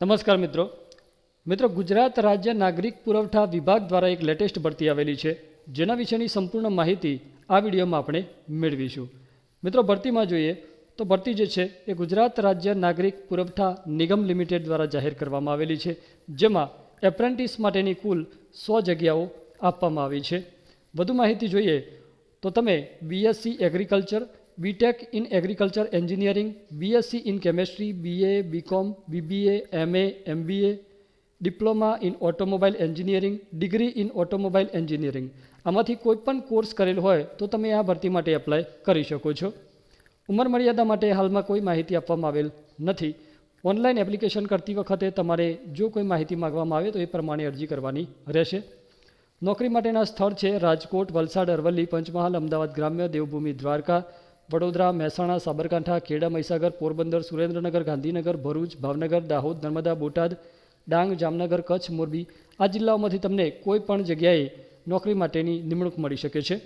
નમસ્કાર મિત્રો. મિત્રો, ગુજરાત રાજ્ય નાગરિક પુરવઠા વિભાગ દ્વારા એક લેટેસ્ટ ભરતી આવેલી છે, જેના વિશેની સંપૂર્ણ માહિતી આ વિડીયોમાં આપણે મેળવીશું. મિત્રો, ભરતીમાં જોઈએ તો ભરતી જે છે, એ ગુજરાત રાજ્ય નાગરિક પુરવઠા નિગમ લિમિટેડ દ્વારા જાહેર કરવામાં આવેલી છે, જેમાં એપ્રેન્ટિસ માટેની કુલ સો જગ્યાઓ આપવામાં આવી છે. વધુ માહિતી જોઈએ તો તમે BSc agriculture BTech in agriculture engineering BSc in chemistry BA BCom BBA MA MBA diploma in automobile engineering degree in automobile engineering આમાંથી કોઈ પણ કોર્સ કરેલ હોય તો તમે આ ભરતી માટે એપ્લાય કરી શકો છો. ઉંમર મર્યાદા માટે હાલમાં કોઈ માહિતી આપવામાં આવેલ નથી. ઓનલાઈન એપ્લિકેશન કરતી વખતે તમારે જો કોઈ માહિતી માગવામાં આવે તો એ પ્રમાણે અરજી કરવાની રહેશે. નોકરી માટેના સ્થળ છે રાજકોટ, વલસાડ, અરવલ્લી, પંચમહાલ, અમદાવાદ ગ્રામ્ય, દેવભૂમિ, દ્વારકા વડોદરા, મહેસાણા, સાબરકાંઠા, ખેડા, મહીસાગર, પોરબંદર, સુરેન્દ્રનગર, ગાંધીનગર, ભરૂચ, ભાવનગર, દાહોદ, નર્મદા, બોટાદ, ડાંગ, જામનગર, કચ્છ, મોરબી આ જિલ્લાઓમાંથી તમને કોઈ પણ જગ્યાએ નોકરી માટેની નિમણૂક મળી શકે છે.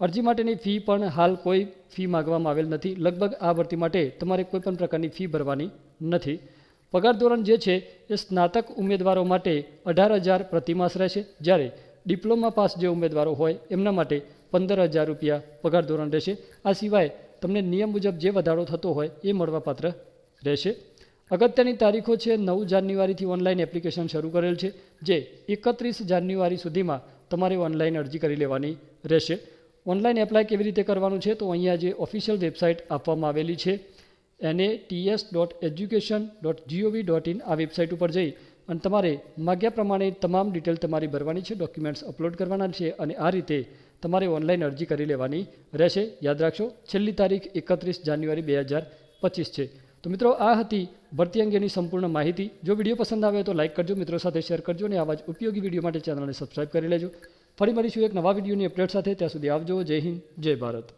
અરજી માટેની ફી પણ હાલ કોઈ ફી માગવામાં આવેલ નથી. લગભગ આ ભરતી માટે તમારે કોઈ પણ પ્રકારની ફી ભરવાની નથી. પગાર ધોરણ જે છે એ સ્નાતક ઉમેદવારો માટે અઢાર હજાર પ્રતિમાસ રહેશે. જ્યારે ડિપ્લોમા પાસ જે ઉમેદવારો હોય એમના માટે પંદર હજાર રૂપિયા પગાર ધોરણ રહેશે. આ સિવાય તમને નિયમ મુજબ જે વધારો થતો હોય એ મળવાપાત્ર રહેશે. અગત્યની તારીખો છે નવ જાન્યુઆરીથી ઓનલાઈન એપ્લિકેશન શરૂ કરેલ છે, જે એકત્રીસ જાન્યુઆરી સુધીમાં તમારે ઓનલાઈન અરજી કરી લેવાની રહેશે. ઓનલાઈન એપ્લાય કેવી રીતે કરવાનું છે તો અહીંયા જે ઓફિશિયલ વેબસાઇટ આપવામાં આવેલી છે, એને TS dot education dot GOV dot in આ વેબસાઇટ ઉપર જઈ અને તમારે માગ્યા પ્રમાણે તમામ ડિટેલ તમારી ભરવાની છે, ડોક્યુમેન્ટ્સ અપલોડ કરવાના છે અને આ રીતે તમારે ઓનલાઈન અરજી કરી લેવાની રહેશે. યાદ રાખશો, છેલ્લી તારીખ એકત્રીસ જાન્યુઆરી બે હજાર પચીસ છે. તો મિત્રો, આ હતી ભરતી અંગેની સંપૂર્ણ માહિતી. જો વીડિયો પસંદ આવે તો લાઇક કરજો, મિત્રો સાથે શેર કરજો અને આવા જ ઉપયોગી વીડિયો માટે ચેનલને સબસ્ક્રાઇબ કરી લેજો. ફરી મળીશું એક નવા વિડીયોની અપડેટ સાથે. ત્યાં સુધી આવજો. જય હિન્દ, જય ભારત.